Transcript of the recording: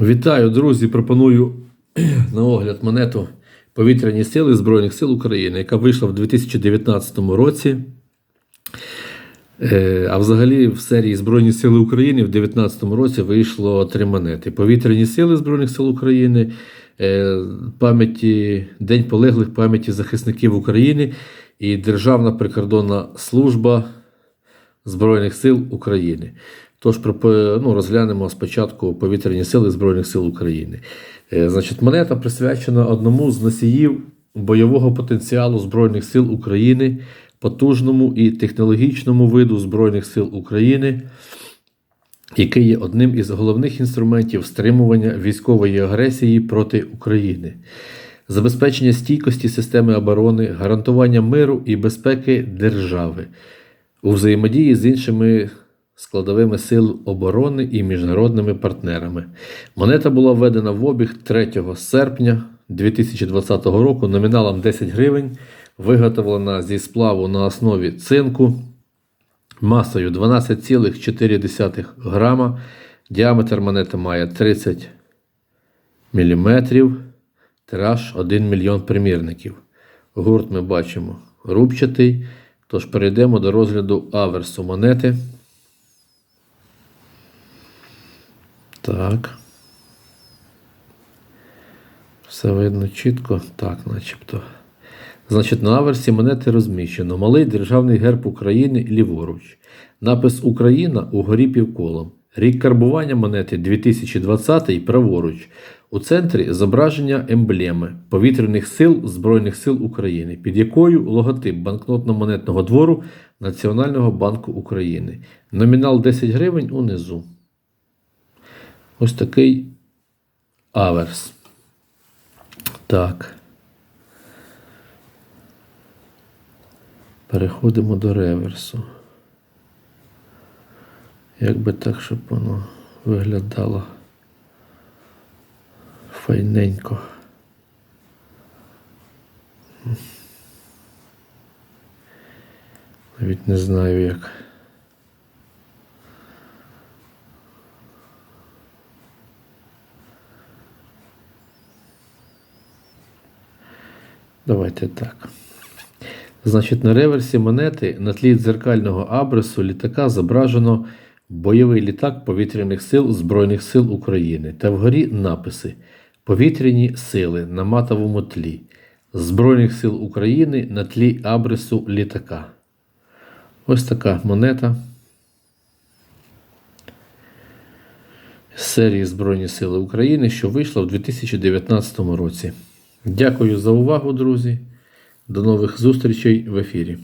Вітаю, друзі! Пропоную на огляд монету Повітряні сили Збройних сил України, яка вийшла в 2019 році. Е, А взагалі в серії Збройні Сили України в 2019 році вийшло три монети: Повітряні сили Збройних сил України, е, пам'яті День полеглих пам'яті захисників України і Державна прикордонна служба Збройних сил України. Тож ну, розглянемо спочатку повітряні сили Збройних сил України. Е, Значить, монета присвячена одному з носіїв бойового потенціалу Збройних сил України, потужному і технологічному виду Збройних сил України, який є одним із головних інструментів стримування військової агресії проти України, забезпечення стійкості системи оборони, гарантування миру і безпеки держави у взаємодії з іншими складовими сил оборони і міжнародними партнерами. Монета була введена в обіг 3 серпня 2020 року номіналом 10 гривень, виготовлена зі сплаву на основі цинку масою 12,4 грама. Діаметр монети має 30 мм, тираж 1 мільйон примірників. Гурт ми бачимо рубчатий. Тож перейдемо до розгляду аверсу монети. Так. Все видно чітко. Так, начебто. Значить, на аверсі монети розміщено малий державний герб України ліворуч. Напис Україна угорі півколом. Рік карбування монети 2020 праворуч. У центрі зображення емблеми повітряних сил Збройних сил України, під якою логотип банкнотно-монетного двору Національного банку України. Номінал 10 гривень унизу. Ось такий аверс. Так. Переходимо до реверсу. Як би так, щоб воно виглядало файненько. Навіть не знаю як. Давайте так. Значить, на реверсі монети на тлі дзеркального абресу літака зображено бойовий літак повітряних сил Збройних сил України та вгорі написи Повітряні сили на матовому тлі Збройних сил України на тлі абресу літака. Ось така монета з серії Збройні Сили України, що вийшла в 2019 році. Дякую за увагу, друзі. До нових зустрічей в ефірі.